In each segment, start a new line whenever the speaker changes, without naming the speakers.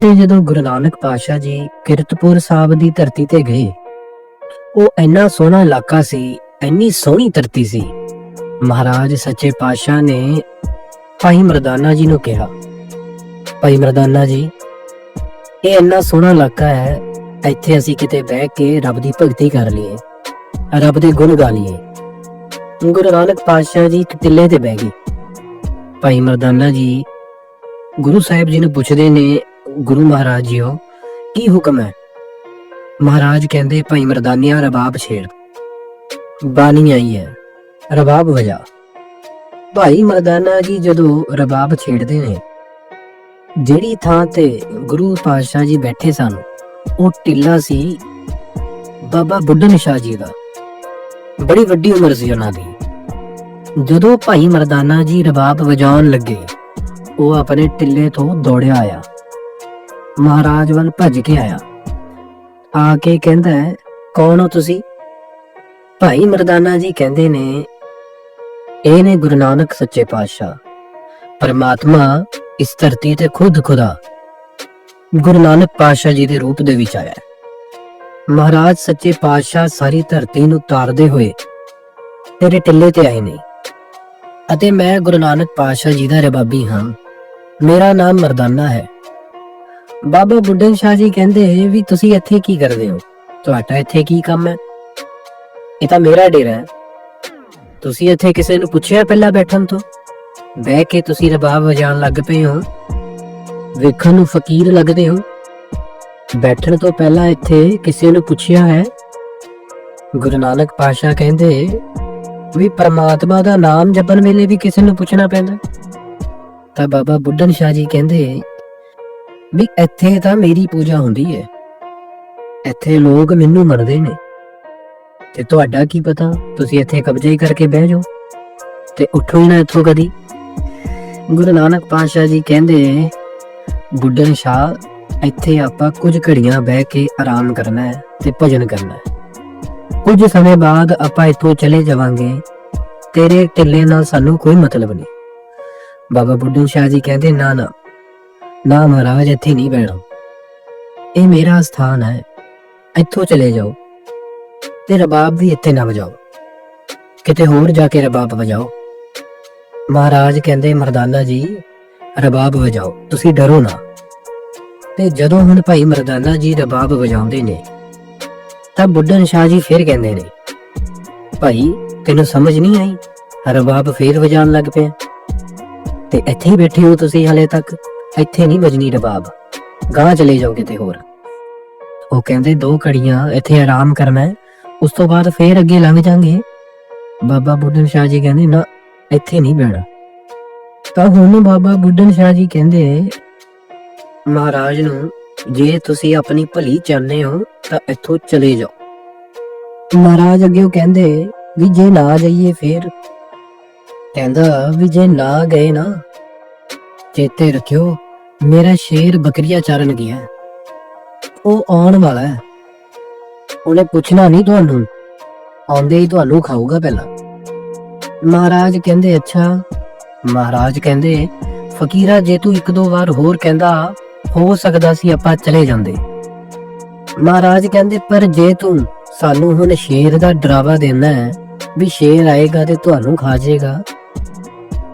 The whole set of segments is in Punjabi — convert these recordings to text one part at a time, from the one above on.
ਤੇ ਜਦੋਂ ਗੁਰੂ ਨਾਨਕ ਪਾਤਸ਼ਾਹ ਜੀ ਕਿਰਤਪੁਰ ਸਾਹਿਬ ਦੀ ਧਰਤੀ ਤੇ ਗਏ, ਉਹ ਇੰਨਾ ਸੋਹਣਾ ਇਲਾਕਾ ਸੀ, ਇੰਨੀ ਸੋਹਣੀ ਧਰਤੀ ਸੀ। ਮਹਾਰਾਜ ਸੱਚੇ ਪਾਤਸ਼ਾਹ ਨੇ ਭਾਈ ਮਰਦਾਨਾ ਜੀ ਨੂੰ ਕਿਹਾ, ਭਾਈ ਮਰਦਾਨਾ ਜੀ, ਇਹ ਇੰਨਾ ਸੋਹਣਾ ਇਲਾਕਾ ਹੈ, ਇੱਥੇ ਅਸੀਂ ਕਿਤੇ ਬਹਿ ਕੇ ਰੱਬ ਦੀ ਭਗਤੀ ਕਰ ਲਈਏ, ਰੱਬ ਦੇ ਗੁਣ ਗਾ ਲਈਏ। ਗੁਰੂ ਨਾਨਕ ਪਾਤਸ਼ਾਹ ਜੀ ਇੱਕ ਟਿੱਲੇ ਤੇ ਬਹਿ ਗਏ। ਭਾਈ ਮਰਦਾਨਾ ਜੀ ਗੁਰੂ ਸਾਹਿਬ ਜੀ ਨੂੰ ਪੁੱਛਦੇ ਨੇ ਗੁਰੂ ਮਹਾਰਾਜ ਜੀਓ, ਕੀ ਹੁਕਮ ਹੈ? ਮਹਾਰਾਜ ਕਹਿੰਦੇ, ਭਾਈ ਮਰਦਾਨਿਆ ਰਬਾਬ ਛੇੜ ਬਾਣੀ ਆਈ ਹੈ ਰਬਾਬ ਵਜਾ। ਭਾਈ ਮਰਦਾਨਾ ਜੀ ਜਦੋਂ ਰਬਾਬ ਛੇੜਦੇ ਨੇ, ਜਿਹੜੀ ਥਾਂ ਤੇ ਗੁਰੂ ਪਾਤਸ਼ਾਹ ਜੀ ਬੈਠੇ ਸਨ, ਉਹ ਟਿੱਲਾ ਸੀ ਬਾਬਾ ਬੁੱਢਨ ਸ਼ਾਹ ਜੀ ਦਾ। ਬੜੀ ਵੱਡੀ ਉਮਰ ਸੀ ਉਹਨਾਂ ਦੀ। ਜਦੋਂ ਭਾਈ ਮਰਦਾਨਾ ਜੀ ਰਬਾਬ ਵਜਾਉਣ ਲੱਗੇ, ਉਹ ਆਪਣੇ ਟਿੱਲੇ ਤੋਂ ਦੌੜਿਆ ਆਇਆ। ਮਹਾਰਾਜ ਵੱਲ ਭੱਜ ਕੇ ਆਇਆ। ਆ ਕੇ ਕਹਿੰਦਾ ਹੈ, ਕੌਣ ਹੋ ਤੁਸੀਂ? ਭਾਈ ਮਰਦਾਨਾ ਜੀ ਕਹਿੰਦੇ ਨੇ ਇਹ ਨੇ ਗੁਰੂ ਨਾਨਕ ਸੱਚੇ ਪਾਤਸ਼ਾਹ। ਪਰਮਾਤਮਾ ਇਸ ਧਰਤੀ ਤੇ ਖੁਦ ਖੁਦਾ ਗੁਰੂ ਨਾਨਕ ਪਾਤਸ਼ਾਹ ਜੀ ਦੇ ਰੂਪ ਦੇ ਵਿੱਚ ਆਇਆ ਹੈ। ਮਹਾਰਾਜ ਸੱਚੇ ਪਾਤਸ਼ਾਹ ਸਾਰੀ ਧਰਤੀ ਨੂੰ ਤਾਰਦੇ ਹੋਏ ਤੇਰੇ ਟਿੱਲੇ ਤੇ ਆਏ ਨੇ ਅਤੇ ਮੈਂ ਗੁਰੂ ਨਾਨਕ ਪਾਤਸ਼ਾਹ ਜੀ ਦਾ ਰਬਾਬੀ ਹਾਂ। ਮੇਰਾ ਨਾਮ ਮਰਦਾਨਾ ਹੈ। ਬਾਬਾ ਬੁੱਢਨ ਸ਼ਾਹ ਜੀ ਕਹਿੰਦੇ ਵੀ ਤੁਸੀਂ ਇੱਥੇ ਕੀ ਕਰਦੇ ਹੋ? ਤੁਹਾਡਾ ਇੱਥੇ ਕੀ ਕੰਮ ਹੈ? ਇਹ ਤਾਂ ਮੇਰਾ ਡੇਰਾ ਹੈ। ਤੁਸੀਂ ਇੱਥੇ ਕਿਸੇ ਨੂੰ ਪੁੱਛਿਆ ਪਹਿਲਾਂ ਬੈਠਣ ਤੋਂ? ਬਹਿ ਕੇ ਤੁਸੀਂ ਰਬਾਬ ਵਜਾਉਣ ਲੱਗ ਪਏ ਹੋ। ਵੇਖਣ ਨੂੰ ਫਕੀਰ ਲੱਗਦੇ ਹੋ। ਬੈਠਣ ਤੋਂ ਪਹਿਲਾਂ ਇੱਥੇ ਕਿਸੇ ਨੂੰ ਪੁੱਛਿਆ ਹੈ? ਗੁਰੂ ਨਾਨਕ ਪਾਤਸ਼ਾਹ ਕਹਿੰਦੇ ਵੀ ਪਰਮਾਤਮਾ ਦਾ ਨਾਮ ਜਪਣ ਵੇਲੇ ਵੀ ਕਿਸੇ ਨੂੰ ਪੁੱਛਣਾ ਪੈਂਦਾ। ਤਾਂ ਬਾਬਾ ਬੁੱਢਨ ਸ਼ਾਹ ਜੀ ਕਹਿੰਦੇ ਵੀ ਇੱਥੇ ਤਾਂ ਮੇਰੀ ਪੂਜਾ ਹੁੰਦੀ ਹੈ ਇੱਥੇ ਲੋਕ ਮੈਨੂੰ ਮੰਨਦੇ ਨੇ। ਤੇ ਤੁਹਾਡਾ ਕੀ ਪਤਾ? ਤੁਸੀਂ ਇੱਥੇ ਕਬਜ਼ੇ ਕਰਕੇ ਬਹਿ ਜਾਓ। ਤੇ ਉੱਠੋ ਹੀ ਨਾ ਇੱਥੋਂ ਕਦੀ। ਗੁਰੂ ਨਾਨਕ ਪਾਤਸ਼ਾਹ ਜੀ ਕਹਿੰਦੇ ਬੁੱਢਨ ਸ਼ਾਹ, ਇੱਥੇ ਆਪਾਂ ਕੁਝ ਘੜੀਆਂ ਬਹਿ ਕੇ ਆਰਾਮ ਕਰਨਾ ਹੈ ਤੇ ਭਜਨ ਕਰਨਾ ਹੈ। ਕੁਝ ਸਮੇਂ ਬਾਅਦ ਆਪਾਂ ਇੱਥੋਂ ਚਲੇ ਜਾਵਾਂਗੇ। ਤੇਰੇ ਢਿੱਲੇ ਨਾਲ ਸਾਨੂੰ ਕੋਈ ਮਤਲਬ ਨਹੀਂ। ਬਾਬਾ ਬੁੱਢਣ ਸ਼ਾਹ ਜੀ ਕਹਿੰਦੇ, ਨਾ ਨਾ ਨਾ ਮਹਾਰਾਜ ਇੱਥੇ ਨਹੀਂ ਬਹਿਣਾ ਇਹ ਮੇਰਾ ਸਥਾਨ ਹੈ। ਇੱਥੋਂ ਚਲੇ ਜਾਓ। ਤੇ ਰਬਾਬ ਵੀ ਇੱਥੇ ਨਾ ਵਜਾਓ। ਕਿਤੇ ਹੋਰ ਜਾ ਕੇ ਰਬਾਬ ਵਜਾਓ। ਮਹਾਰਾਜ ਕਹਿੰਦੇ, ਮਰਦਾਨਾ ਜੀ, ਰਬਾਬ ਵਜਾਓ। ਤੁਸੀਂ ਡਰੋ ਨਾ। ਤੇ ਜਦੋਂ ਹੁਣ ਭਾਈ ਮਰਦਾਨਾ ਜੀ ਰਬਾਬ ਵਜਾਉਂਦੇ ਨੇ, ਤਾਂ ਬੁੱਢਨ ਸ਼ਾਹ ਜੀ ਫਿਰ ਕਹਿੰਦੇ ਨੇ, ਭਾਈ, ਤੈਨੂੰ ਸਮਝ ਨਹੀਂ ਆਈ? ਰਬਾਬ ਫੇਰ ਵਜਾਉਣ ਲੱਗ ਪਿਆ। ਤੇ ਇੱਥੇ ਹੀ ਬੈਠੇ ਹੋ ਤੁਸੀਂ ਹਲੇ ਤੱਕ? ਇੱਥੇ ਨਹੀਂ ਵਜਣੀ ਰਬਾਬ ਗਾਂ ਚਲੇ ਜਾਓ ਕਿਤੇ ਹੋਰ। ਉਹ ਕਹਿੰਦੇ, ਦੋ ਘੜੀਆਂ, ਇੱਥੇ ਆਰਾਮ ਕਰਨਾ ਹੈ ਉਸ ਤੋਂ ਬਾਅਦ ਫੇਰ ਅੱਗੇ ਲੰਘ ਜਾਾਂਗੇ। ਬਾਬਾ ਬੁੱਢਨ ਸ਼ਾਹ ਜੀ ਕਹਿੰਦੇ, ਨਾ, ਇੱਥੇ ਨਹੀਂ ਬਹਿਣਾ। ਤਾਂ ਹੁਣ ਬਾਬਾ ਬੁੱਢਨ ਸ਼ਾਹ ਜੀ ਕਹਿੰਦੇ, ਮਹਾਰਾਜ ਨੂੰ, ਜੇ ਤੁਸੀਂ ਆਪਣੀ ਭਲੀ ਚਾਹੁੰਦੇ ਹੋ, ਤਾਂ ਇੱਥੋਂ ਚਲੇ ਜਾਓ। ਮਹਾਰਾਜ ਅੱਗੇ ਉਹ ਕਹਿੰਦੇ, ਵੀ ਜੇ ਨਾ ਜਾਈਏ ਫੇਰ, ਕਹਿੰਦਾ, ਵੀ ਜੇ ਨਾ ਗਏ ਨਾ ਚੇਤੇ ਰੱਖਿਓ, ਮੇਰਾ ਸ਼ੇਰ ਬੱਕਰੀਆਂ ਚਾਰਨ ਗਿਆ। ਹੈ। ਉਹ ਆਉਣ ਵਾਲਾ ਹੈ। ਉਹਨੇ ਪੁੱਛਣਾ ਨਹੀਂ ਤੁਹਾਨੂੰ। ਆਉਂਦੇ ਹੀ ਤੁਹਾਨੂੰ ਖਾਊਗਾ ਪਹਿਲਾਂ। ਮਹਾਰਾਜ ਕਹਿੰਦੇ, ਅੱਛਾ। ਮਹਾਰਾਜ ਕਹਿੰਦੇ, ਫਕੀਰਾ, ਜੇ ਤੂੰ ਇੱਕ ਦੋ ਵਾਰ ਹੋਰ ਕਹਿੰਦਾ, ਹੋ ਸਕਦਾ ਸੀ ਆਪਾਂ ਚਲੇ ਜਾਂਦੇ। ਮਹਾਰਾਜ ਕਹਿੰਦੇ, ਪਰ ਜੇ ਤੂੰ ਸਾਨੂੰ ਹੁਣ ਸ਼ੇਰ ਦਾ ਡਰਾਵਾ ਦੇਣਾ ਹੈ, ਵੀ ਸ਼ੇਰ ਆਏਗਾ ਤੇ ਤੁਹਾਨੂੰ ਖਾ ਜਾਏਗਾ।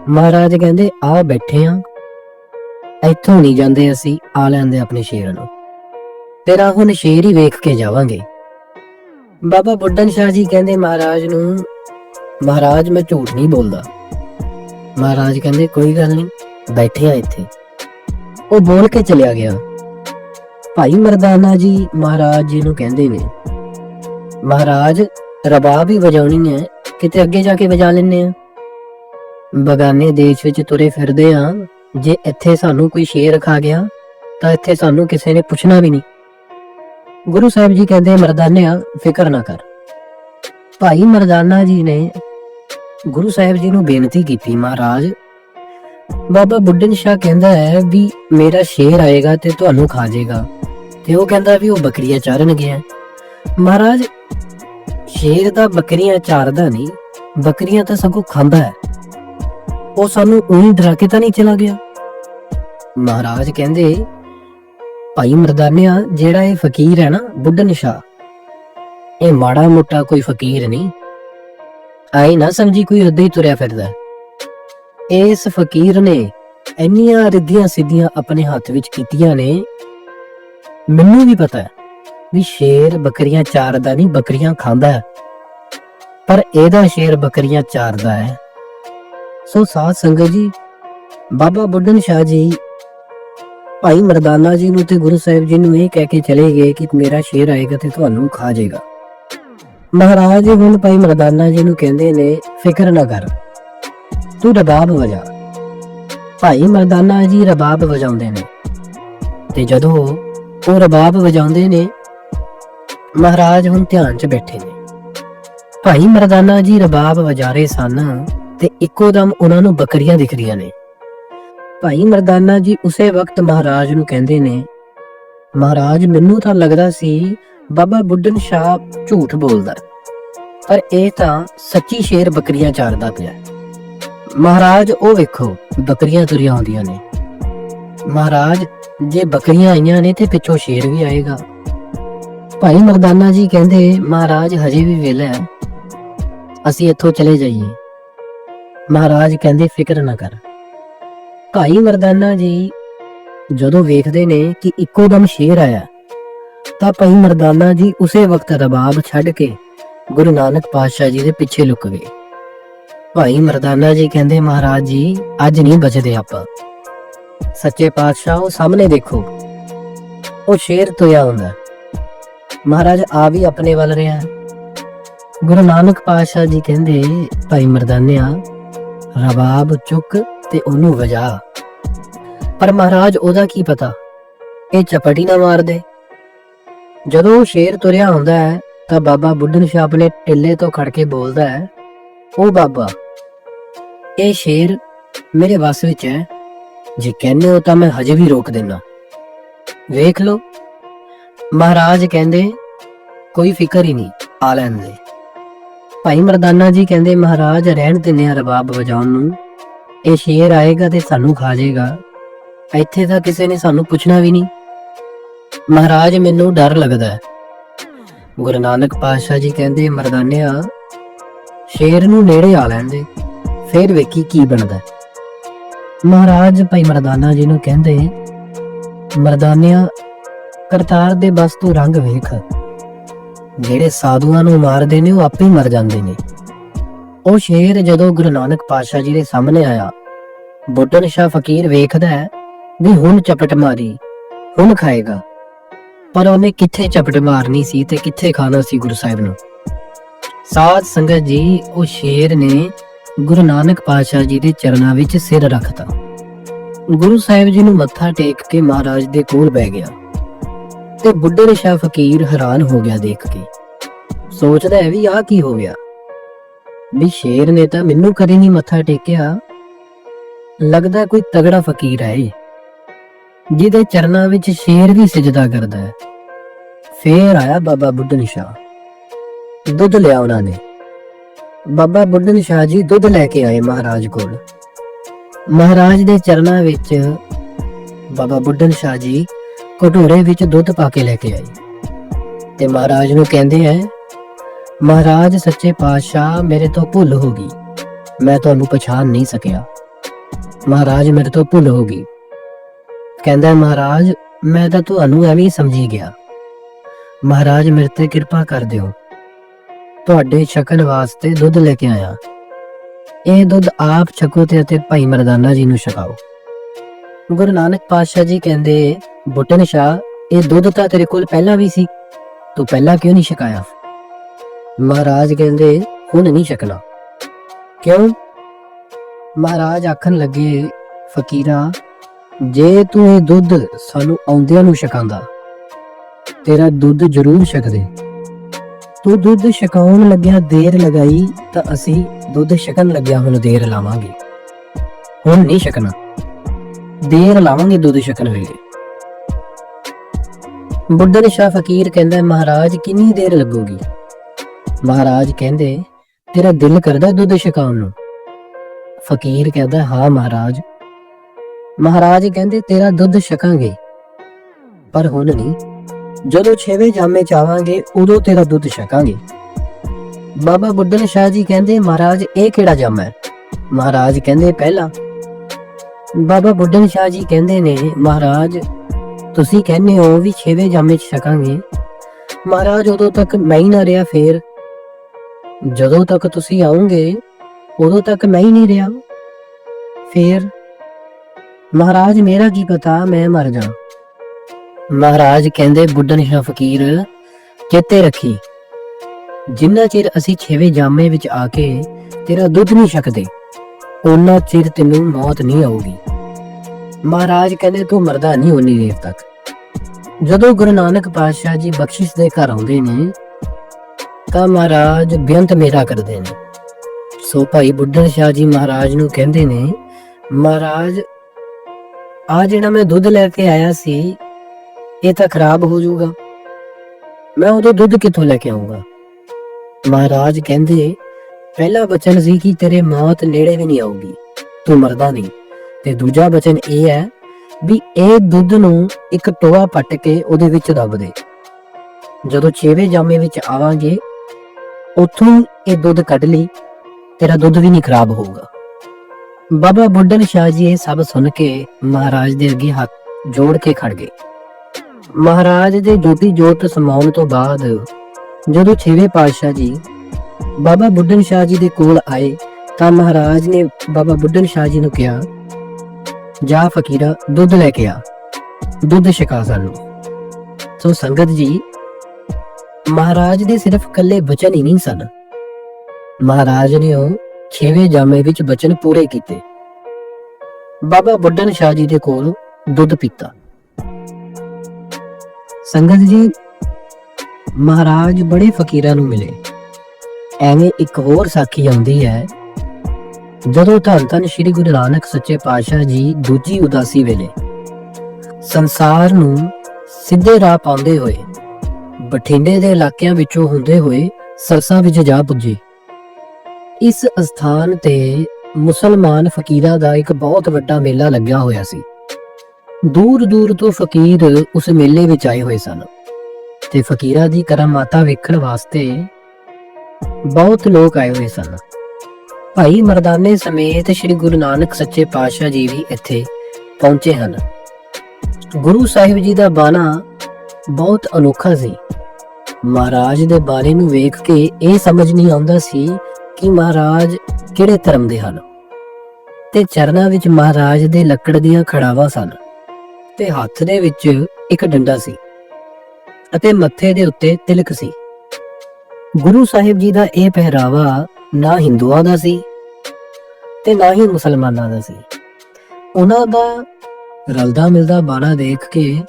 ਮਹਾਰਾਜ ਕਹਿੰਦੇ, ਆ ਬੈਠੇ ਆ। ਇੱਥੋਂ ਨਹੀਂ ਜਾਂਦੇ ਅਸੀਂ, ਆ ਲੈਂਦੇ ਆਪਣੇ ਸ਼ੇਰ ਨੂੰ। ਤੇਰਾ ਹੁਣ ਸ਼ੇਰ ਹੀ ਵੇਖ ਕੇ ਜਾਵਾਂਗੇ। ਬਾਬਾ ਬੁੱਢਨ ਸ਼ਾਹ ਜੀ ਕਹਿੰਦੇ ਮਹਾਰਾਜ ਨੂੰ, ਮਹਾਰਾਜ, ਮੈਂ ਝੂਠ ਨਹੀਂ ਬੋਲਦਾ। ਮਹਾਰਾਜ ਕਹਿੰਦੇ, ਕੋਈ ਗੱਲ ਨਹੀਂ ਬੈਠੇ ਆ ਇੱਥੇ। ਉਹ ਬੋਲ ਕੇ ਚਲਿਆ ਗਿਆ। ਭਾਈ ਮਰਦਾਨਾ ਜੀ ਮਹਾਰਾਜ ਜੀ ਨੂੰ ਕਹਿੰਦੇ ਨੇ, ਮਹਾਰਾਜ ਰਬਾਬ ਹੀ ਵਜਾਉਣੀ ਹੈ, ਕਿਤੇ ਅੱਗੇ ਜਾ ਕੇ ਵਜਾ ਲੈਣੇ ਆ ਬਗਾਨੇ ਦੇਸ਼ ਵਿੱਚ ਤੁਰੇ ਫਿਰਦੇ ਆ ਜੇ ਇੱਥੇ ਸਾਨੂੰ ਕੋਈ ਸ਼ੇਰ ਖਾ ਗਿਆ, ਤਾਂ ਇੱਥੇ ਸਾਨੂੰ ਕਿਸੇ ਨੇ ਪੁੱਛਣਾ ਵੀ ਨਹੀਂ। ਗੁਰੂ ਸਾਹਿਬ ਜੀ ਕਹਿੰਦੇ, ਮਰਦਾਨਿਆ, ਫਿਕਰ ਨਾ ਕਰ। ਭਾਈ ਮਰਦਾਨਾ ਜੀ ਨੇ ਗੁਰੂ ਸਾਹਿਬ ਜੀ ਨੂੰ ਬੇਨਤੀ ਕੀਤੀ, ਮਹਾਰਾਜ, ਬਾਬਾ ਬੁੱਢਨ ਸ਼ਾਹ ਕਹਿੰਦਾ ਹੈ ਵੀ ਮੇਰਾ ਸ਼ੇਰ ਆਏਗਾ ਤੇ ਤੁਹਾਨੂੰ ਖਾ ਜਾਏਗਾ। ਤੇ ਉਹ ਕਹਿੰਦਾ ਵੀ ਉਹ ਬੱਕਰੀਆਂ ਚਾਰਨ ਗਿਆ ਮਹਾਰਾਜ, ਸ਼ੇਰ ਤਾਂ ਬੱਕਰੀਆਂ ਚਾਰਦਾ ਨਹੀਂ, ਬੱਕਰੀਆਂ ਤਾਂ ਸਗੋਂ ਖਾਂਦਾ ਹੈ। ਉਹ ਸਾਨੂੰ ਉਹੀ ਡਰਾ ਕੇ ਤਾਂ ਨਹੀਂ ਚਲਾ ਗਿਆ। ਮਹਾਰਾਜ ਕਹਿੰਦੇ, ਭਾਈ ਮਰਦਾਨਿਆ, ਜਿਹੜਾ ਇਹ ਫਕੀਰ ਹੈ ਨਾ ਬੁੱਢਨ ਸ਼ਾਹ ਇਹ ਮਾੜਾ ਮੋਟਾ ਕੋਈ ਫਕੀਰ ਨਹੀਂ। ਆਈ ਨਾ ਸਮਝੀ ਕੋਈ ਉੱਦਾਂ ਹੀ ਤੁਰਿਆ ਫਿਰਦਾ ਇਸ ਫਕੀਰ ਨੇ ਇੰਨੀਆਂ ਰਿੱਧੀਆਂ ਸਿੱਧੀਆਂ ਆਪਣੇ ਹੱਥ ਵਿੱਚ ਕੀਤੀਆਂ ਨੇ। ਮੈਨੂੰ ਵੀ ਪਤਾ ਹੈ ਵੀ ਸ਼ੇਰ ਬੱਕਰੀਆਂ ਚਾਰਦਾ ਨਹੀਂ, ਬੱਕਰੀਆਂ ਖਾਂਦਾ ਹੈ। ਪਰ ਇਹਦਾ ਸ਼ੇਰ ਬੱਕਰੀਆਂ ਚਾਰਦਾ ਹੈ। ਸੋ ਸਾਧ ਸੰਗਤ ਜੀ, ਬਾਬਾ ਬੁੱਢਨ ਸ਼ਾਹ ਜੀ ਭਾਈ ਮਰਦਾਨਾ ਜੀ ਨੂੰ ਤੇ ਗੁਰੂ ਸਾਹਿਬ ਜੀ ਨੂੰ ਇਹ ਕਹਿ ਕੇ ਚਲੇ ਗਏ ਕਿ ਮੇਰਾ ਸ਼ੇਰ ਆਏਗਾ ਤੇ ਤੁਹਾਨੂੰ ਖਾ ਜਾਏਗਾ। ਮਹਾਰਾਜ ਜੀ ਹੁਣ ਭਾਈ ਮਰਦਾਨਾ ਜੀ ਨੂੰ ਕਹਿੰਦੇ ਨੇ, ਫਿਕਰ ਨਾ ਕਰ, ਤੂੰ ਰਬਾਬ ਵਜਾ। ਭਾਈ ਮਰਦਾਨਾ ਜੀ ਰਬਾਬ ਵਜਾਉਂਦੇ ਨੇ। ਤੇ ਜਦੋਂ ਉਹ ਰਬਾਬ ਵਜਾਉਂਦੇ ਨੇ, ਮਹਾਰਾਜ ਹੁਣ ਧਿਆਨ 'ਚ ਬੈਠੇ ਨੇ। ਭਾਈ ਮਰਦਾਨਾ ਜੀ ਰਬਾਬ ਵਜਾ ਰਹੇ ਸਨ ਤੇ ਇੱਕੋ ਦਮ ਉਹਨਾਂ ਨੂੰ ਬੱਕਰੀਆਂ ਦਿਖ ਰਹੀਆਂ ਨੇ। ਭਾਈ ਮਰਦਾਨਾ ਜੀ ਉਸੇ ਵਕਤ ਮਹਾਰਾਜ ਨੂੰ ਕਹਿੰਦੇ ਨੇ, ਮਹਾਰਾਜ, ਮੈਨੂੰ ਤਾਂ ਲੱਗਦਾ ਸੀ ਬਾਬਾ ਬੁੱਢਨ ਸ਼ਾਹ ਝੂਠ ਬੋਲਦਾ ਪਰ ਇਹ ਤਾਂ ਸੱਚੀ ਸ਼ੇਰ ਬੱਕਰੀਆਂ ਚਾਰਦਾ ਪਿਆ ਮਹਾਰਾਜ, ਉਹ ਵੇਖੋ, ਬੱਕਰੀਆਂ ਤੁਰੀਆਂ ਆਉਂਦੀਆਂ ਨੇ। ਮਹਾਰਾਜ, ਜੇ ਬੱਕਰੀਆਂ ਆਈਆਂ ਨੇ ਤੇ ਪਿੱਛੋਂ ਸ਼ੇਰ ਵੀ ਆਏਗਾ। ਭਾਈ ਮਰਦਾਨਾ ਜੀ ਕਹਿੰਦੇ, ਮਹਾਰਾਜ, ਹਜੇ ਵੀ ਵੇਲਾ ਹੈ। ਅਸੀਂ ਇੱਥੋਂ ਚਲੇ ਜਾਈਏ। ਮਹਾਰਾਜ ਕਹਿੰਦੇ, ਫਿਕਰ ਨਾ ਕਰ। ਭਾਈ ਮਰਦਾਨਾ ਜੀ ਜਦੋਂ ਵੇਖਦੇ ਨੇ ਕਿ ਇੱਕੋ ਦਮ ਸ਼ੇਰ ਆਇਆ, ਤਾਂ ਭਾਈ ਮਰਦਾਨਾ ਜੀ ਉਸੇ ਵਕਤ ਰਬਾਬ ਛੱਡ ਕੇ ਗੁਰੂ ਨਾਨਕ ਪਾਤਸ਼ਾਹ ਜੀ ਦੇ ਪਿੱਛੇ ਲੁਕ ਗਏ। ਭਾਈ ਮਰਦਾਨਾ ਜੀ ਕਹਿੰਦੇ, ਮਹਾਰਾਜ ਜੀ, ਅੱਜ ਨਹੀਂ ਬਚਦੇ ਆਪਾਂ। ਸੱਚੇ ਪਾਤਸ਼ਾਹ, ਉਹ ਸਾਹਮਣੇ ਦੇਖੋ। ਉਹ ਸ਼ੇਰ ਤੋਇਆ ਹੁੰਦਾ। ਮਹਾਰਾਜ ਆ ਵੀ ਆਪਣੇ ਵੱਲ ਰਿਹਾ ਗੁਰੂ ਨਾਨਕ ਪਾਤਸ਼ਾਹ ਜੀ ਕਹਿੰਦੇ, ਭਾਈ ਮਰਦਾਨਿਆ, ਰਬਾਬ ਚੁੱਕ ਤੇ ਉਹਨੂੰ ਵਜਾ। ਪਰ ਮਹਾਰਾਜ ਉਹਦਾ ਕੀ ਪਤਾ? ਇਹ ਚਪਟੀ ਨਾ ਮਾਰ ਦੇ। ਜਦੋਂ ਉਹ ਸ਼ੇਰ ਤੁਰਿਆ ਹੁੰਦਾ ਹੈ, ਤਾਂ ਬਾਬਾ ਬੁੱਢਨ ਸ਼ਾਹ ਆਪਣੇ ਟਿੱਲੇ ਤੋਂ ਖੜ ਕੇ ਬੋਲਦਾ ਹੈ, ਉਹ ਬਾਬਾ, ਇਹ ਸ਼ੇਰ ਮੇਰੇ ਵੱਸ ਵਿੱਚ ਹੈ। ਜੇ ਕਹਿੰਦੇ ਹੋ ਤਾਂ ਮੈਂ ਹਜੇ ਵੀ ਰੋਕ ਦੇਣਾ ਵੇਖ ਲਓ। ਮਹਾਰਾਜ ਕਹਿੰਦੇ, ਕੋਈ ਫਿਕਰ ਹੀ ਨਹੀਂ, ਆ ਲੈਣ ਦੇ। ਭਾਈ ਮਰਦਾਨਾ ਜੀ ਕਹਿੰਦੇ, ਮਹਾਰਾਜ, ਰਹਿਣ ਦਿੰਦੇ ਆ ਰਬਾਬ ਵਜਾਉਣ ਨੂੰ। ਇਹ ਸ਼ੇਰ ਆਏਗਾ ਤੇ ਸਾਨੂੰ ਖਾ ਜਾਏਗਾ। ਇੱਥੇ ਤਾਂ ਕਿਸੇ ਨੇ ਸਾਨੂੰ ਪੁੱਛਣਾ ਵੀ ਨਹੀਂ। ਮਹਾਰਾਜ, ਮੈਨੂੰ ਡਰ ਲੱਗਦਾ ਹੈ। ਗੁਰੂ ਨਾਨਕ ਪਾਤਸ਼ਾਹ ਜੀ ਕਹਿੰਦੇ, ਮਰਦਾਨਿਆ, ਸ਼ੇਰ ਨੂੰ ਨੇੜੇ ਆ ਲੈਣ ਦੇ, ਫੇਰ ਵੇਖੀ ਕੀ ਬਣਦਾ ਮਹਾਰਾਜ ਭਾਈ ਮਰਦਾਨਾ ਜੀ ਨੂੰ ਕਹਿੰਦੇ, ਮਰਦਾਨਿਆ, ਕਰਤਾਰ ਦੇ ਬਸ ਤੂੰ ਰੰਗ ਵੇਖ। ਜਿਹੜੇ ਸਾਧੂਆਂ ਨੂੰ ਮਾਰਦੇ ਨੇ, ਉਹ ਆਪੇ ਮਰ ਜਾਂਦੇ ਨੇ। ਉਹ ਸ਼ੇਰ ਜਦੋਂ ਗੁਰੂ ਨਾਨਕ ਪਾਤਸ਼ਾਹ ਜੀ ਦੇ ਸਾਹਮਣੇ ਆਇਆ ਬੁੱਢਨ ਸ਼ਾਹ ਫਕੀਰ ਵੇਖਦਾ ਹੈ ਵੀ ਹੁਣ ਚਪਟ ਮਾਰੀ, ਹੁਣ ਖਾਏਗਾ। ਪਰ ਉਹਨੇ ਕਿੱਥੇ ਚਪਟ ਮਾਰਨੀ ਸੀ ਤੇ ਕਿੱਥੇ ਖਾਣਾ ਸੀ ਗੁਰੂ ਸਾਹਿਬ ਨੂੰ? ਸਾਧ ਸੰਗਤ ਜੀ, ਉਹ ਸ਼ੇਰ ਨੇ ਗੁਰੂ ਨਾਨਕ ਪਾਤਸ਼ਾਹ ਜੀ ਦੇ ਚਰਨਾਂ ਵਿੱਚ ਸਿਰ ਰੱਖਤਾ। ਗੁਰੂ ਸਾਹਿਬ ਜੀ ਨੂੰ ਮੱਥਾ ਟੇਕ ਕੇ ਮਹਾਰਾਜ ਦੇ ਕੋਲ ਬਹਿ ਗਿਆ ਤੇ ਬੁੱਢੇ ਸ਼ਾਹ ਫਕੀਰ ਹੈਰਾਨ ਹੋ ਗਿਆ ਦੇਖ ਕੇ। ਸੋਚਦਾ ਹੈ ਵੀ ਆਹ ਕੀ ਹੋ ਗਿਆ? ਵੀ ਸ਼ੇਰ ਨੇ ਤਾਂ ਮੈਨੂੰ ਕਦੇ ਨਹੀਂ ਮੱਥਾ ਟੇਕਿਆ। ਲੱਗਦਾ ਕੋਈ ਤਗੜਾ ਫਕੀਰ ਹੈ ਜਿਹਦੇ ਚਰਨਾਂ ਵਿੱਚ ਸ਼ੇਰ ਵੀ ਸਜਦਾ ਕਰਦਾ ਹੈ। ਫੇਰ ਆਇਆ ਬਾਬਾ ਬੁੱਢਨ ਸ਼ਾਹ। ਦੁੱਧ ਲਿਆ ਉਹਨਾਂ ਨੇ। ਬਾਬਾ ਬੁੱਢਨ ਸ਼ਾਹ ਜੀ ਦੁੱਧ ਲੈ ਕੇ ਆਏ ਮਹਾਰਾਜ ਕੋਲ। ਮਹਾਰਾਜ ਦੇ ਚਰਨਾਂ ਵਿੱਚ ਬਾਬਾ ਬੁੱਢਨ ਸ਼ਾਹ ਜੀ ਕਟੋਰੇ ਵਿੱਚ ਦੁੱਧ ਪਾ ਕੇ ਲੈ ਕੇ ਆਏ। ਤੇ ਮਹਾਰਾਜ ਨੂੰ ਕਹਿੰਦੇ ਐ ਮਹਾਰਾਜ, ਸੱਚੇ ਪਾਤਸ਼ਾਹ, ਮੇਰੇ ਤੋਂ ਭੁੱਲ ਹੋ ਗਈ। ਮੈਂ ਤੁਹਾਨੂੰ ਪਛਾਣ ਨਹੀਂ ਸਕਿਆ। ਮਹਾਰਾਜ ਮੇਰੇ ਤੋਂ ਭੁੱਲ ਹੋ ਗਈ। ਕਹਿੰਦਾ, ਮਹਾਰਾਜ, ਮੈਂ ਤਾਂ ਤੁਹਾਨੂੰ ਐਵੇਂ ਹੀ ਸਮਝੀ ਗਿਆ। ਮਹਾਰਾਜ, ਮੇਰੇ ਤੇ ਕਿਰਪਾ ਕਰ ਦਿਓ। ਤੁਹਾਡੇ ਛਕਣ ਵਾਸਤੇ ਦੁੱਧ ਲੈ ਕੇ ਆਇਆ। ਇਹ ਦੁੱਧ ਆਪ ਛਕੋ ਤੇ ਅਤੇ ਭਾਈ ਮਰਦਾਨਾ ਜੀ ਨੂੰ ਛਕਾਓ। ਗੁਰੂ ਨਾਨਕ ਪਾਤਸ਼ਾਹ ਜੀ ਕਹਿੰਦੇ, ਬੁੱਟਨ ਸ਼ਾਹ, ਇਹ ਦੁੱਧ ਤਾਂ ਤੇਰੇ ਕੋਲ ਪਹਿਲਾਂ ਵੀ ਸੀ। ਤੂੰ ਪਹਿਲਾਂ ਕਿਉਂ ਨਹੀਂ ਛਕਾਇਆ? ਮਹਾਰਾਜ ਕਹਿੰਦੇ, ਹੁਣ ਨਹੀਂ ਛਕਣਾ। ਕਿਉਂ? ਮਹਾਰਾਜ ਆਖਣ ਲੱਗੇ, ਫਕੀਰਾ ਜੇ ਤੂੰ ਇਹ ਦੁੱਧ ਸਾਨੂੰ ਆਉਂਦਿਆਂ ਨੂੰ ਛਕਾਉਂਦਾ, ਤੇਰਾ ਦੁੱਧ ਜ਼ਰੂਰ ਛਕਦੇ। ਤੂੰ ਦੁੱਧ ਛਕਾਉਣ ਲੱਗਿਆ ਦੇਰ ਲਗਾਈ ਤਾਂ ਅਸੀਂ ਦੁੱਧ ਛਕਣ ਲੱਗਿਆ ਹੁਣ ਦੇਰ ਲਾਵਾਂਗੇ। ਹੁਣ ਨਹੀਂ ਛਕਣਾ। ਦੇਰ ਲਾਵਾਂਗੇ ਦੁੱਧ ਛਕਣ ਵੇਲੇ। ਬੁੱਢਨ ਸ਼ਾਹ ਫਕੀਰ ਕਹਿੰਦਾ, ਮਹਾਰਾਜ, ਕਿੰਨੀ ਦੇਰ ਲੱਗੂਗੀ? ਮਹਾਰਾਜ ਕਹਿੰਦੇ, ਤੇਰਾ ਦਿਲ ਕਰਦਾ ਦੁੱਧ ਛਕਾਉਣ ਨੂੰ? ਫਕੀਰ ਕਹਿੰਦਾ, ਹਾਂ ਮਹਾਰਾਜ ਮਹਾਰਾਜ ਕਹਿੰਦੇ, ਤੇਰਾ ਦੁੱਧ ਛਕਾਂਗੇ। ਪਰ ਹੁਣ ਨਹੀਂ। ਜਦੋਂ ਛੇਵੇਂ ਜਾਮੇ ਚ ਆਵਾਂਗੇ, ਉਦੋਂ ਤੇਰਾ ਦੁੱਧ ਛਕਾਂਗੇ। ਬਾਬਾ ਬੁੱਢਨ ਸ਼ਾਹ ਜੀ ਕਹਿੰਦੇ, ਮਹਾਰਾਜ, ਇਹ ਕਿਹੜਾ ਜਾਮਾ ਹੈ? ਮਹਾਰਾਜ ਕਹਿੰਦੇ, ਪਹਿਲਾ। ਬਾਬਾ ਬੁੱਢਨ ਸ਼ਾਹ ਜੀ ਕਹਿੰਦੇ ਨੇ, ਮਹਾਰਾਜ, ਤੁਸੀਂ ਕਹਿੰਦੇ ਹੋ ਵੀ ਛੇਵੇਂ ਜਾਮੇ ਚ ਛਕਾਂਗੇ। ਮਹਾਰਾਜ, ਉਦੋਂ ਤੱਕ ਮੈਂ ਹੀ ਨਾ ਰਿਹਾ ਫੇਰ। ਜਦੋਂ ਤੱਕ ਤੁਸੀਂ ਆਉਂਗੇ, ਉਦੋਂ ਤੱਕ ਮੈਂ ਹੀ ਨਹੀਂ ਰਿਹਾ। ਫੇਰ ਮਹਾਰਾਜ, ਮੇਰਾ ਕੀ ਪਤਾ, ਮੈਂ ਮਰ ਜਾ ਮਹਾਰਾਜ ਕਹਿੰਦੇ ਬੁੱਢਨ ਸ਼ਾਹ ਫਕੀਰ, ਚੇਤੇ ਰੱਖੀ। ਜਿੰਨਾ ਚਿਰ ਅਸੀਂ ਛੇਵੇਂ ਜਾਮੇ ਵਿੱਚ ਆ ਕੇ ਤੇਰਾ ਦੁੱਧ ਨਹੀਂ ਛਕਦੇ ਉਹਨਾਂ ਚਿਰ ਤੈਨੂੰ ਮੌਤ ਨਹੀਂ ਆਊਗੀ। ਮਹਾਰਾਜ ਕਹਿੰਦੇ, ਤੂੰ ਮਰਦਾ ਨਹੀਂ ਉਨੀ ਦੇਰ ਤੱਕ। ਜਦੋਂ ਗੁਰੂ ਨਾਨਕ ਪਾਤਸ਼ਾਹ ਜੀ ਬਖਸ਼ਿਸ਼ ਦੇ ਘਰ ਆਉਂਦੇ ਨੇ, ਤਾਂ ਮਹਾਰਾਜ ਬੇਅੰਤ ਮੇਰਾ ਕਰਦੇ ਨੇ। ਸੋ ਭਾਈ ਬੁੱਢਨ ਸ਼ਾਹ ਜੀ ਮਹਾਰਾਜ ਨੂੰ ਕਹਿੰਦੇ ਨੇ, ਮਹਾਰਾਜ ਆ ਜਿਹੜਾ ਮੈਂ ਦੁੱਧ ਲੈ ਕੇ ਆਇਆ ਸੀ, ਇਹ ਤਾਂ ਖਰਾਬ ਹੋ ਜਾਊਗਾ। ਮੈਂ ਉਹਦੇ ਦੁੱਧ ਕਿੱਥੋਂ ਲੈ ਕੇ ਆਉਂਗਾ ਮਹਾਰਾਜ ਕਹਿੰਦੇ, ਪਹਿਲਾ ਬਚਨ ਸੀ ਕਿ ਤੇਰੇ ਮੌਤ ਨੇੜੇ ਵੀ ਨਹੀਂ ਆਊਗੀ, ਤੂੰ ਮਰਦਾ ਨਹੀਂ। ਤੇ ਦੂਜਾ ਬਚਨ ਇਹ ਹੈ ਵੀ ਇਹ ਦੁੱਧ ਨੂੰ ਇੱਕ ਟੋਆ ਪੱਟ ਕੇ ਉਹਦੇ ਵਿੱਚ ਦੱਬ ਦੇ। ਜਦੋਂ ਛੇਵੇਂ ਜਾਮੇ ਵਿੱਚ ਆਵਾਂਗੇ, ਉੱਥੋਂ ਇਹ ਦੁੱਧ ਕੱਢ ਲਈ, ਤੇਰਾ ਦੁੱਧ ਵੀ ਨਹੀਂ ਖਰਾਬ ਹੋਊਗਾ। ਬਾਬਾ ਬੁੱਢਨ ਸ਼ਾਹ ਜੀ ਇਹ ਸਭ ਸੁਣ ਕੇ ਮਹਾਰਾਜ ਦੇ ਅੱਗੇ ਹੱਥ ਜੋੜ ਕੇ ਖੜ ਗਏ। ਮਹਾਰਾਜ ਦੇ ਜੋਤੀ ਜੋਤ ਸਮਾਉਣ ਤੋਂ ਬਾਅਦ ਜਦੋਂ ਛੇਵੇਂ ਪਾਤਸ਼ਾਹ ਜੀ ਬਾਬਾ ਬੁੱਢਨ ਸ਼ਾਹ ਜੀ ਦੇ ਕੋਲ ਆਏ ਤਾਂ ਮਹਾਰਾਜ ਨੇ ਬਾਬਾ ਬੁੱਢਨ ਸ਼ਾਹ ਜੀ ਨੂੰ ਕਿਹਾ, ਜਾ ਫਕੀਰਾ, ਦੁੱਧ ਲੈ ਕੇ ਆ। ਦੁੱਧ ਛਕਾ ਸਾਨੂੰ। ਸੋ ਸੰਗਤ ਜੀ, ਮਹਾਰਾਜ ਦੇ ਸਿਰਫ ਕੱਲੇ ਬਚਨ ਹੀ ਨਹੀਂ ਸਨ। ਮਹਾਰਾਜ ਨੇ ਉਹ ਛੇਵੇਂ ਜਾਮੇ ਵਿੱਚ ਬਚਨ ਪੂਰੇ ਕੀਤੇ। ਬਾਬਾ ਬੁੱਢਨ ਸ਼ਾਹ ਜੀ ਦੇ ਕੋਲ ਦੁੱਧ ਪੀਤਾ। ਸੰਗਤ ਜੀ, ਮਹਾਰਾਜ ਬੜੇ ਫਕੀਰਾਂ ਨੂੰ ਮਿਲੇ। ਐਵੇਂ ਇੱਕ ਹੋਰ ਸਾਖੀ ਆਉਂਦੀ ਹੈ। ਜਦੋਂ ਧੰਨ ਧੰਨ ਸ੍ਰੀ ਗੁਰੂ ਨਾਨਕ ਸੱਚੇ ਪਾਤਸ਼ਾਹ ਜੀ ਦੂਜੀ ਉਦਾਸੀ ਵੇਲੇ ਸੰਸਾਰ ਨੂੰ ਸਿੱਧੇ ਰਾਹ ਪਾਉਂਦੇ ਹੋਏ, ਬਠਿੰਡੇ ਦੇ ਇਲਾਕਿਆਂ ਵਿੱਚੋਂ ਹੁੰਦੇ ਹੋਏ ਸਰਸਾ ਵਿੱਚ ਜਾ ਪੁੱਜੇ। ਇਸ ਅਸਥਾਨ ਤੇ ਮੁਸਲਮਾਨ ਫਕੀਰਾਂ ਦਾ ਇੱਕ ਬਹੁਤ ਵੱਡਾ ਮੇਲਾ ਲੱਗਿਆ ਹੋਇਆ ਸੀ। ਦੂਰ ਦੂਰ ਤੋਂ ਫਕੀਰ ਉਸ ਮੇਲੇ ਵਿੱਚ ਆਏ ਹੋਏ ਸਨ ਤੇ ਫਕੀਰਾਂ ਦੀ ਕਰਾਮਾਤਾਂ ਵੇਖਣ ਵਾਸਤੇ ਬਹੁਤ ਲੋਕ ਆਏ ਹੋਏ ਸਨ। ਭਾਈ ਮਰਦਾਨੇ ਸਮੇਤ ਸ੍ਰੀ ਗੁਰੂ ਨਾਨਕ ਸੱਚੇ ਪਾਤਸ਼ਾਹ ਜੀ ਵੀ ਇੱਥੇ ਪਹੁੰਚੇ ਹਨ। ਗੁਰੂ ਸਾਹਿਬ ਜੀ ਦਾ ਬਾਣਾ ਬਹੁਤ ਅਨੋਖਾ ਸੀ। ਮਹਾਰਾਜ ਦੇ ਬਾਰੇ ਨੂੰ ਵੇਖ ਕੇ ਇਹ ਸਮਝ ਨਹੀਂ ਆਉਂਦਾ ਸੀ ਕਿ ਮਹਾਰਾਜ ਕਿਹੜੇ ਧਰਮ ਦੇ ਹਨ? ਤੇ ਚਰਨਾਂ ਵਿੱਚ ਮਹਾਰਾਜ ਦੇ ਲੱਕੜ ਦੀਆਂ ਖੜਾਵਾਂ ਸਨ ਤੇ ਹੱਥ ਦੇ ਵਿੱਚ ਇੱਕ ਡੰਡਾ ਸੀ ਅਤੇ ਮੱਥੇ ਦੇ ਉੱਤੇ ਤਿਲਕ ਸੀ। ਗੁਰੂ ਸਾਹਿਬ ਜੀ ਦਾ ਇਹ ਪਹਿਰਾਵਾ ਨਾ ਹਿੰਦੂਆਂ ਦਾ ਸੀ ਤੇ ਨਾ ਹੀ ਮੁਸਲਮਾਨਾਂ ਦਾ ਸੀ। ਉਹਨਾਂ ਦਾ ਰਲਦਾ ਮਿਲਦਾ ਬਾਣਾ ਦੇਖ ਕੇ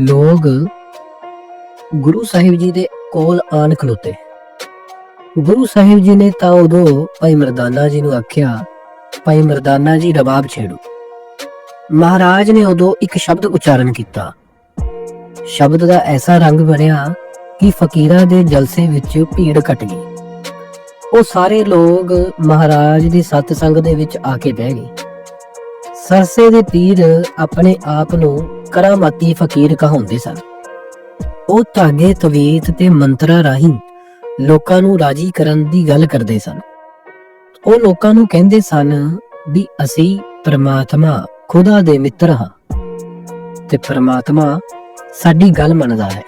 ਲੋਕ ਗੁਰੂ ਸਾਹਿਬ ਜੀ ਦੇ ਕੋਲ ਆਣ ਖਲੋਤੇ। ਗੁਰੂ ਸਾਹਿਬ ਜੀ ਨੇ ਤਾਂ ਉਦੋਂ ਭਾਈ ਮਰਦਾਨਾ ਜੀ ਨੂੰ ਆਖਿਆ, ਭਾਈ ਮਰਦਾਨਾ ਜੀ ਰਬਾਬ ਛੇੜੋ। ਮਹਾਰਾਜ ਨੇ ਉਦੋਂ ਇੱਕ ਸ਼ਬਦ ਉਚਾਰਨ ਕੀਤਾ। ਸ਼ਬਦ ਦਾ ਐਸਾ ਰੰਗ ਬਣਿਆ ਕਿ ਫਕੀਰਾਂ ਦੇ ਜਲਸੇ ਵਿੱਚ ਭੀੜ ਘਟ ਗਈ। ਉਹ ਸਾਰੇ ਲੋਕ ਮਹਾਰਾਜ ਦੀ ਸਤ ਸੰਗ ਦੇ ਵਿੱਚ ਆ ਕੇ ਬਹਿ ਗਏ। ਸਰਸੇ ਦੇ ਪੀਰ ਆਪਣੇ ਆਪ ਨੂੰ ਕਰਾਮਾਤੀ ਫਕੀਰ ਕਹਾਉਂਦੇ ਸਨ। ਉਹ ਧਾਗੇ, ਤਵੀਤ ਤੇ ਮੰਤਰਾਂ ਰਾਹੀਂ ਲੋਕਾਂ ਨੂੰ ਰਾਜੀ ਕਰਨ ਦੀ ਗੱਲ ਕਰਦੇ ਸਨ। ਉਹ ਲੋਕਾਂ ਨੂੰ ਕਹਿੰਦੇ ਸਨ ਵੀ ਅਸੀਂ ਪ੍ਰਮਾਤਮਾ ਖੁਦਾ ਦੇ ਮਿੱਤਰ ਹਾਂ ਤੇ ਪ੍ਰਮਾਤਮਾ ਸਾਡੀ ਗੱਲ ਮੰਨਦਾ ਹੈ।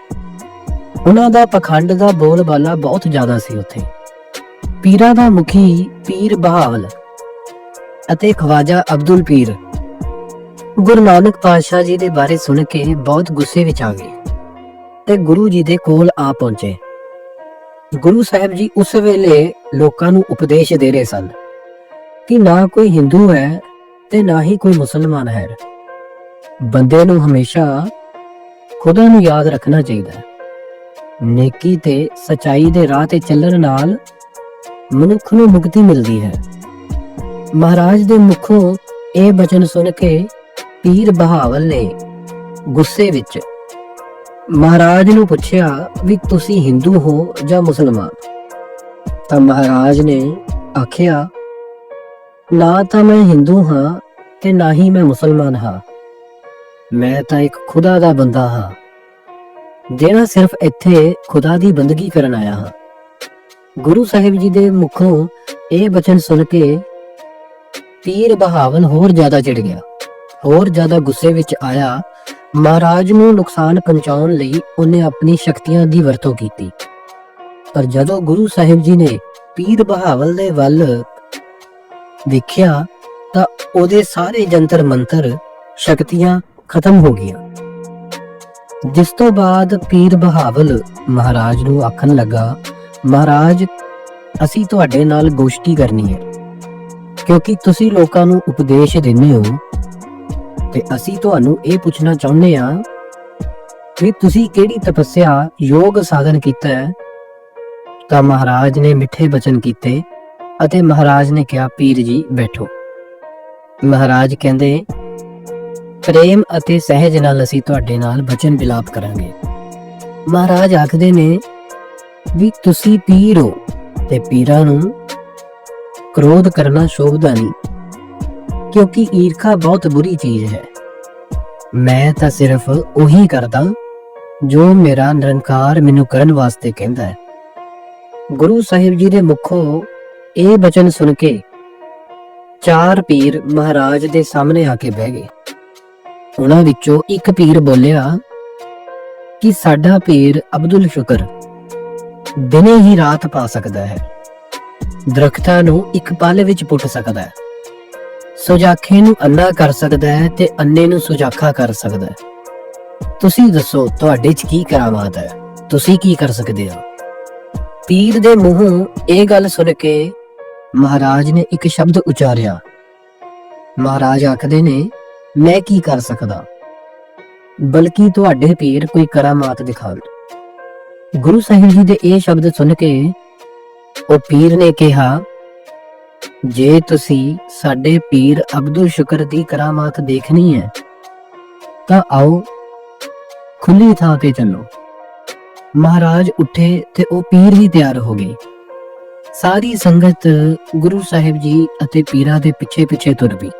ਉਹਨਾਂ ਦਾ ਪਖੰਡ ਦਾ ਬੋਲਬਾਲਾ ਬਹੁਤ ਜ਼ਿਆਦਾ ਸੀ ਉੱਥੇ। ਪੀਰਾਂ ਦਾ ਮੁਖੀ ਪੀਰ ਬਹਾਵਲ ਅਤੇ ਖਵਾਜਾ ਅਬਦੁਲ ਪੀਰ ਗੁਰੂ ਨਾਨਕ ਪਾਤਸ਼ਾਹ ਜੀ ਦੇ ਬਾਰੇ ਸੁਣ ਕੇ ਬਹੁਤ ਗੁੱਸੇ ਵਿੱਚ ਆ ਗਏ ਤੇ ਗੁਰੂ ਜੀ ਦੇ ਕੋਲ ਆ ਪਹੁੰਚੇ। ਗੁਰੂ ਸਾਹਿਬ ਜੀ ਉਸ ਵੇਲੇ ਲੋਕਾਂ ਨੂੰ ਉਪਦੇਸ਼ ਦੇ ਰਹੇ ਸਨ ਕਿ ਨਾ ਕੋਈ ਹਿੰਦੂ ਹੈ ਤੇ ਨਾ ਹੀ ਕੋਈ ਮੁਸਲਮਾਨ ਹੈ। ਬੰਦੇ ਨੂੰ ਹਮੇਸ਼ਾ ਖੁਦਾ ਨੂੰ ਯਾਦ ਰੱਖਣਾ ਚਾਹੀਦਾ ਹੈ। ਨੇਕੀ ਤੇ ਸਚਾਈ ਦੇ ਰਾਹ ਤੇ ਚੱਲਣ ਨਾਲ ਮਨੁੱਖ ਨੂੰ ਮੁਕਤੀ ਮਿਲਦੀ ਹੈ। ਮਹਾਰਾਜ ਦੇ ਮੁਖੋਂ ਇਹ ਬਚਨ ਸੁਣ ਕੇ ਪੀਰ ਬਹਾਵਲ ਨੇ ਗੁੱਸੇ ਵਿੱਚ ਮਹਾਰਾਜ ਨੂੰ ਪੁੱਛਿਆ ਵੀ ਤੁਸੀਂ ਹਿੰਦੂ ਹੋ ਜਾਂ ਮੁਸਲਮਾਨ? ਤਾਂ ਮਹਾਰਾਜ ਨੇ ਆਖਿਆ, ਨਾ ਤਾਂ ਮੈਂ ਹਿੰਦੂ ਹਾਂ ਤੇ ਨਾ ਹੀ ਮੈਂ ਮੁਸਲਮਾਨ ਹਾਂ। ਮੈਂ ਤਾਂ ਇੱਕ ਖੁਦਾ ਦਾ ਬੰਦਾ ਹਾਂ, ਜਿਹੜਾ ਸਿਰਫ ਇੱਥੇ ਖੁਦਾ ਦੀ ਬੰਦਗੀ ਕਰਨ ਆਇਆ ਹਾਂ। ਗੁਰੂ ਸਾਹਿਬ ਜੀ ਦੇ ਮੁਖੋਂ ਇਹ ਬਚਨ ਸੁਣ ਕੇ ਪੀਰ ਬਹਾਵਨ ਹੋਰ ਜ਼ਿਆਦਾ ਚਿੜ ਗਿਆ, ਹੋਰ ਜ਼ਿਆਦਾ ਗੁੱਸੇ ਵਿੱਚ ਆਇਆ ਮਹਾਰਾਜ ਨੂੰ ਨੁਕਸਾਨ ਪਹੁੰਚਾਉਣ ਲਈ ਉਹਨੇ ਆਪਣੀ ਸ਼ਕਤੀਆਂ ਦੀ ਵਰਤੋਂ ਕੀਤੀ। ਪਰ ਜਦੋਂ ਗੁਰੂ ਸਾਹਿਬ ਜੀ ਨੇ ਪੀਰ ਬਹਾਵਲ ਦੇ ਵੱਲ ਦੇਖਿਆ ਤਾਂ ਉਹਦੇ ਸਾਰੇ ਜੰਤਰ ਮੰਤਰ ਸ਼ਕਤੀਆਂ ਖਤਮ ਹੋ ਗਈਆਂ। ਜਿਸ ਤੋਂ ਬਾਅਦ ਪੀਰ ਬਹਾਵਲ ਮਹਾਰਾਜ ਨੂੰ ਆਖਣ ਲੱਗਾ, ਮਹਾਰਾਜ, ਅਸੀਂ ਤੁਹਾਡੇ ਨਾਲ ਗੋਸ਼ਟੀ ਕਰਨੀ ਹੈ, ਕਿਉਂਕਿ ਤੁਸੀਂ ਲੋਕਾਂ ਨੂੰ ਉਪਦੇਸ਼ ਦਿੰਦੇ ਹੋ ਤੇ ਅਸੀਂ ਤੁਹਾਨੂੰ ਇਹ ਪੁੱਛਣਾ ਚਾਹੁੰਦੇ ਹਾਂ ਕਿ ਤੁਸੀਂ ਕਿਹੜੀ ਤਪੱਸਿਆ ਯੋਗ ਸਾਧਨ ਕੀਤਾ ਹੈ? ਤਾਂ ਮਹਾਰਾਜ ਨੇ ਮਿੱਠੇ ਬਚਨ ਕੀਤੇ ਅਤੇ ਮਹਾਰਾਜ ਨੇ ਕਿਹਾ, ਪੀਰ ਜੀ, ਬੈਠੋ। ਮਹਾਰਾਜ ਕਹਿੰਦੇ, ਪ੍ਰੇਮ ਅਤੇ ਸਹਿਜ ਨਾਲ ਅਸੀਂ ਤੁਹਾਡੇ ਨਾਲ ਬਚਨ ਬਿਲਾਪ ਕਰਾਂਗੇ। ਮਹਾਰਾਜ ਆਖਦੇ ਨੇ, ਵੀ ਤੁਸੀਂ ਪੀਰ ਹੋ ਤੇ ਪੀਰਾਂ ਨੂੰ ਕ੍ਰੋਧ ਕਰਨਾ ਸ਼ੋਭਦਾ ਨਹੀਂ। ਕਿਉਂਕਿ ਈਰਖਾ ਬਹੁਤ ਬੁਰੀ ਚੀਜ਼ ਹੈ। ਮੈਂ ਤਾਂ ਸਿਰਫ ਉਹੀ ਕਰਦਾ ਜੋ ਮੇਰਾ ਨਿਰੰਕਾਰ ਮੈਨੂੰ ਕਰਨ ਵਾਸਤੇ ਕਹਿੰਦਾ ਹੈ। ਗੁਰੂ ਸਾਹਿਬ ਜੀ ਦੇ ਮੁਖੋਂ ਇਹ ਬਚਨ ਸੁਣ ਕੇ ਚਾਰ ਪੀਰ ਮਹਾਰਾਜ ਦੇ ਸਾਹਮਣੇ ਆ ਕੇ ਬਹਿ ਗਏ। ਉਹਨਾਂ ਵਿੱਚੋਂ ਇੱਕ ਪੀਰ ਬੋਲਿਆ ਕਿ ਸਾਡਾ ਪੀਰ ਅਬਦੁਲ ਸ਼ੁਕਰ ਦਿਨੇ ਹੀ ਰਾਤ ਪਾ ਸਕਦਾ ਹੈ। ਦਰਖਤਾਂ ਨੂੰ ਇੱਕ ਪਲ ਵਿੱਚ ਪੁੱਟ ਸਕਦਾ ਹੈ। ਸੁਜਾਖੇ ਨੂੰ ਅੰਨਾ ਕਰ ਸਕਦਾ ਹੈ ਤੇ ਅੰਨੇ ਨੂੰ ਸੁਜਾਖਾ ਕਰ ਸਕਦਾ ਹੈ। ਤੁਸੀਂ ਦੱਸੋ, ਤੁਹਾਡੇ 'ਚ ਕੀ ਕਰਾਮਾਤ ਹੈ? ਤੁਸੀਂ ਕੀ ਕਰ ਸਕਦੇ ਹੋ? ਪੀਰ ਦੇ ਮੂੰਹੋਂ ਇਹ ਗੱਲ ਸੁਣ ਕੇ ਮਹਾਰਾਜ ਨੇ ਇੱਕ ਸ਼ਬਦ ਉਚਾਰਿਆ। ਮਹਾਰਾਜ ਆਖਦੇ ਨੇ, ਮੈਂ ਕੀ ਕਰ ਸਕਦਾ? ਬਲਕਿ ਤੁਹਾਡੇ ਪੀਰ ਕੋਈ ਕਰਾਮਾਤ ਦਿਖਾਉਣ ਗੁਰੂ ਸਾਹਿਬ ਜੀ ਦੇ ਇਹ ਸ਼ਬਦ ਸੁਣ ਕੇ ਉਹ ਪੀਰ ਨੇ ਕਿਹਾ ਜੇ ਤੁਸੀਂ ਸਾਡੇ ਪੀਰ ਅਬਦੁਲ ਸ਼ੁਕਰ ਦੀ ਕਰਾਮਾਤ ਦੇਖਣੀ ਹੈ, ਤਾਂ ਆਓ ਖੁੱਲੀ ਥਾਂ ਤੇ ਚੱਲੋ। ਮਹਾਰਾਜ ਉੱਠੇ ਤੇ ਉਹ ਪੀਰ ਵੀ ਤਿਆਰ ਹੋ ਗਏ। ਸਾਰੀ ਸੰਗਤ ਗੁਰੂ ਸਾਹਿਬ ਜੀ ਅਤੇ ਪੀਰਾਂ ਦੇ ਪਿੱਛੇ ਪਿੱਛੇ ਤੁਰ ਪਈ।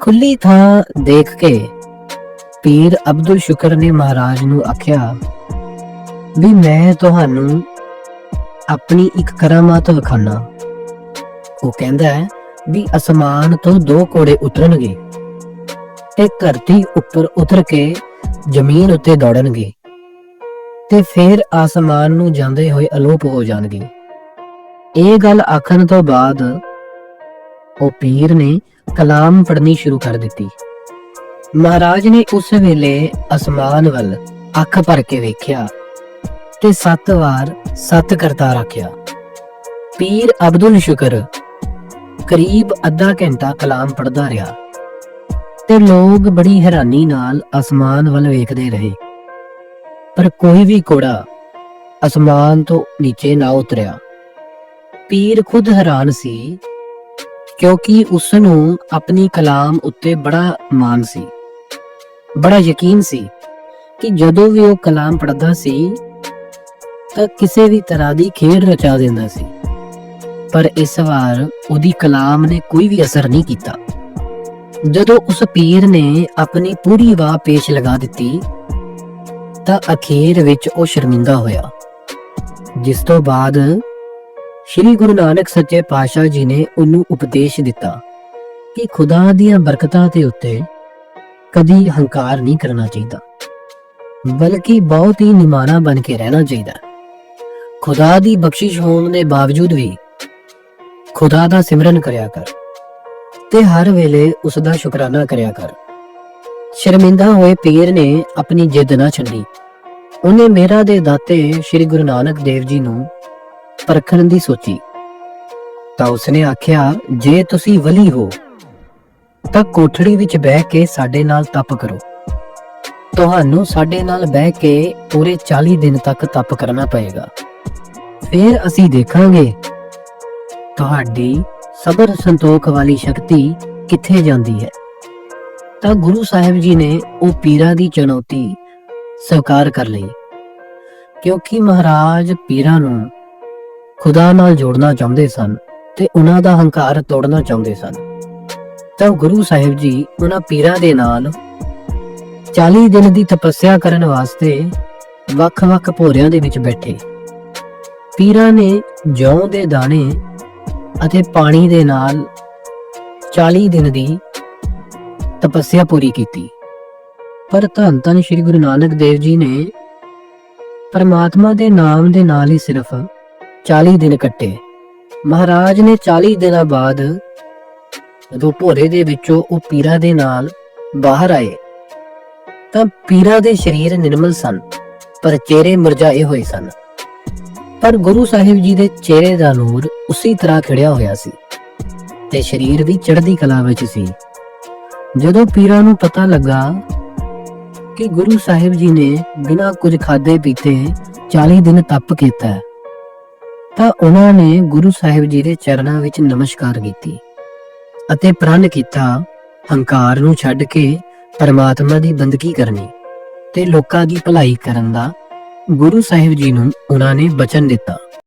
ਖੁੱਲੀ ਥਾਂ ਦੇਖ ਕੇ ਪੀਰ ਅਬਦੁਲ ਸ਼ੁਕਰ ਨੇ ਮਹਾਰਾਜ ਨੂੰ ਆਖਿਆ, ਵੀ ਮੈਂ ਤੁਹਾਨੂੰ ਆਪਣੀ ਇੱਕ ਕਰਾਮਾਤ ਵਿਖਾਣਾ ਉਹ ਕਹਿੰਦਾ ਹੈ ਵੀ ਅਸਮਾਨ ਤੋਂ ਦੋ ਕੋੜੇ ਉਤਰਨਗੇ ਤੇ ਧਰਤੀ ਉੱਪਰ ਉਤਰ ਕੇ ਜ਼ਮੀਨ ਉੱਤੇ ਦੌੜਨਗੇ ਤੇ ਫਿਰ ਆਸਮਾਨ ਨੂੰ ਜਾਂਦੇ ਹੋਏ ਅਲੋਪ ਹੋ ਜਾਣਗੇ। ਇਹ ਗੱਲ ਆਖਣ ਤੋਂ ਬਾਅਦ ਉਹ ਪੀਰ ਨੇ ਕਲਾਮ ਪੜ੍ਹਨੀ ਸ਼ੁਰੂ ਕਰ ਦਿੱਤੀ। ਮਹਾਰਾਜ ਨੇ ਉਸ ਵੇਲੇ ਅਸਮਾਨ ਵੱਲ ਅੱਖ ਭਰ ਕੇ ਵੇਖਿਆ ਤੇ ਸੱਤ ਵਾਰ ਸੱਤ ਕਰਤਾ ਰੱਖਿਆ ਪੀਰ ਅਬਦੁਲ ਸ਼ੁਕਰ ਕਰੀਬ ਅੱਧਾ ਘੰਟਾ ਕਲਾਮ ਪੜਦਾ ਰਿਹਾ ਤੇ ਲੋਕ ਬੜੀ ਹੈਰਾਨੀ ਨਾਲ ਅਸਮਾਨ ਵੱਲ ਵੇਖਦੇ ਰਹੇ। ਪਰ ਕੋਈ ਵੀ ਕੋੜਾ ਅਸਮਾਨ ਤੋਂ ਨੀਚੇ ਨਾ ਉਤਰਿਆ। ਪੀਰ ਖੁਦ ਹੈਰਾਨ ਸੀ ਕਿਉਂਕਿ ਉਸ ਨੂੰ ਆਪਣੀ ਕਲਾਮ ਉੱਤੇ ਬੜਾ ਮਾਣ ਸੀ। ਬੜਾ ਯਕੀਨ ਸੀ ਕਿ ਜਦੋਂ ਵੀ ਉਹ ਕਲਾਮ ਪੜਦਾ ਸੀ ਤਾਂ ਕਿਸੇ ਵੀ ਤਰ੍ਹਾਂ ਦੀ ਖੇਡ ਰਚਾ ਦਿੰਦਾ ਸੀ। ਪਰ ਇਸ ਵਾਰ ਉਹਦੀ ਕਲਾਮ ਨੇ ਕੋਈ ਵੀ ਅਸਰ ਨਹੀਂ ਕੀਤਾ। ਜਦੋਂ ਉਸ ਪੀਰ ਨੇ ਆਪਣੀ ਪੂਰੀ ਵਾਹ ਪੇਸ਼ ਲਗਾ ਦਿੱਤੀ, ਤਾਂ ਅਖੀਰ ਵਿੱਚ ਉਹ ਸ਼ਰਮਿੰਦਾ ਹੋਇਆ। ਜਿਸ ਤੋਂ ਬਾਅਦ ਸ਼੍ਰੀ ਗੁਰੂ ਨਾਨਕ ਸੱਚੇ ਪਾਤਸ਼ਾਹ ਜੀ ਨੇ ਉਹਨੂੰ ਉਪਦੇਸ਼ ਦਿੱਤਾ ਕਿ ਖੁਦਾ ਦੀਆਂ ਬਰਕਤਾਂ ਦੇ ਉੱਤੇ ਕਦੀ ਹੰਕਾਰ ਨਹੀਂ ਕਰਨਾ ਚਾਹੀਦਾ, ਬਲਕਿ ਬਹੁਤ ਹੀ ਨਿਮਾਣਾ ਬਣ ਕੇ ਰਹਿਣਾ ਚਾਹੀਦਾ। ਖੁਦਾ ਦੀ ਬਖਸ਼ਿਸ਼ ਹੋਣ ਦੇ ਬਾਵਜੂਦ ਵੀ ਖੁਦਾ ਦਾ ਸਿਮਰਨ ਕਰਿਆ ਕਰ ਤੇ ਹਰ ਵੇਲੇ ਉਸ ਦਾ ਸ਼ੁਕਰਾਨਾ ਕਰਿਆ ਕਰ। ਸ਼ਰਮਿੰਦਾ ਹੋਏ ਪੀਰ ਨੇ ਆਪਣੀ ਜਿੱਦ ਨਾ ਛੱਡੀ। ਉਹਨੇ ਮੇਰਾ ਦੇ ਦਾਤੇ ਸ੍ਰੀ ਗੁਰੂ ਨਾਨਕ ਦੇਵ ਜੀ ਨੂੰ ਪਰਖਣ ਦੀ ਸੋਚੀ। ਤਾਂ ਉਸਨੇ ਆਖਿਆ, ਜੇ ਤੁਸੀਂ ਵਲੀ ਹੋ, ਤਾਂ ਕੋਠੜੀ ਵਿੱਚ ਬਹਿ ਕੇ ਸਾਡੇ ਨਾਲ ਤਪ ਕਰੋ। ਤੁਹਾਨੂੰ ਸਾਡੇ ਨਾਲ ਬਹਿ ਕੇ ਪੂਰੇ 40 ਦਿਨ ਤੱਕ ਤਪ ਕਰਨਾ ਪਏਗਾ। ਫਿਰ ਅਸੀਂ ਦੇਖਾਂਗੇ ਤੁਹਾਡੀ ਸਬਰ ਸੰਤੋਖ ਵਾਲੀ ਸ਼ਕਤੀ ਕਿੱਥੇ ਜਾਂਦੀ ਹੈ? ਤਾਂ ਗੁਰੂ ਸਾਹਿਬ ਜੀ ਨੇ ਉਹ ਪੀਰਾਂ ਦੀ ਚੁਣੌਤੀ ਸਵੀਕਾਰ ਕਰ ਲਈ। ਕਿਉਂਕਿ ਮਹਾਰਾਜ ਪੀਰਾਂ ਨੂੰ ਖੁਦਾ ਨਾਲ ਜੋੜਨਾ ਚਾਹੁੰਦੇ ਸਨ ਤੇ ਉਹਨਾਂ ਦਾ ਹੰਕਾਰ ਤੋੜਨਾ ਚਾਹੁੰਦੇ ਸਨ। ਤਾਂ ਗੁਰੂ ਸਾਹਿਬ ਜੀ ਉਹਨਾਂ ਪੀਰਾਂ ਦੇ ਨਾਲ 40 ਦਿਨ ਦੀ ਤਪੱਸਿਆ ਕਰਨ ਵਾਸਤੇ ਵੱਖ-ਵੱਖ ਭੋਰਿਆਂ ਦੇ ਵਿੱਚ ਬੈਠੇ। ਪੀਰਾਂ ਨੇ ਜੌਂ ਦੇ ਦਾਣੇ ਅਤੇ ਪਾਣੀ ਦੇ ਨਾਲ 40 ਦਿਨ ਦੀ ਤਪੱਸਿਆ ਪੂਰੀ ਕੀਤੀ। ਪਰ ਧੰਨ ਧੰਨ ਸ੍ਰੀ ਗੁਰੂ ਨਾਨਕ ਦੇਵ ਜੀ ਨੇ ਪਰਮਾਤਮਾ ਦੇ ਨਾਮ ਦੇ ਨਾਲ ਹੀ ਸਿਰਫ 40 ਦਿਨ ਕੱਟੇ। ਮਹਾਰਾਜ ਨੇ 40 ਦਿਨਾਂ ਬਾਅਦ ਜਦੋਂ ਭੋਰੇ ਦੇ ਵਿੱਚੋਂ ਉਹ ਪੀਰਾਂ ਦੇ ਨਾਲ ਬਾਹਰ ਆਏ, ਤਾਂ ਪੀਰਾਂ ਦੇ ਸਰੀਰ ਨਿਰਮਲ ਸਨ, ਪਰ ਚਿਹਰੇ ਮੁਰਝਾਏ ਹੋਏ ਸਨ। ਪਰ ਗੁਰੂ ਸਾਹਿਬ ਜੀ ਦੇ ਚਿਹਰੇ ਦਾ ਨੂਰ ਉਸੇ ਤਰ੍ਹਾਂ ਖਿੜਿਆ ਹੋਇਆ ਸੀ ਤੇ ਸਰੀਰ ਵੀ ਚੜ੍ਹਦੀ ਕਲਾ ਵਿੱਚ ਸੀ। ਜਦੋਂ ਪੀਰਾਂ ਨੂੰ ਪਤਾ ਲੱਗਾ ਕਿ ਗੁਰੂ ਸਾਹਿਬ ਜੀ ਨੇ ਬਿਨਾਂ ਕੁਝ ਖਾਦੇ ਪੀਤੇ 40 ਦਿਨ ਤਪ ਕੀਤਾ, ਤਾਂ ਉਹਨਾਂ ਨੇ ਗੁਰੂ ਸਾਹਿਬ ਜੀ ਦੇ ਚਰਨਾਂ ਵਿੱਚ ਨਮਸਕਾਰ ਕੀਤੀ ਅਤੇ ਪ੍ਰਣ ਕੀਤਾ, ਹੰਕਾਰ ਨੂੰ ਛੱਡ ਕੇ ਪਰਮਾਤਮਾ ਦੀ ਬੰਦਗੀ ਕਰਨੀ ਤੇ ਲੋਕਾਂ ਦੀ ਭਲਾਈ ਕਰਨ ਦਾ ਗੁਰੂ ਸਾਹਿਬ ਜੀ ਨੂੰ ਉਹਨਾਂ ਨੇ ਬਚਨ ਦਿੱਤਾ।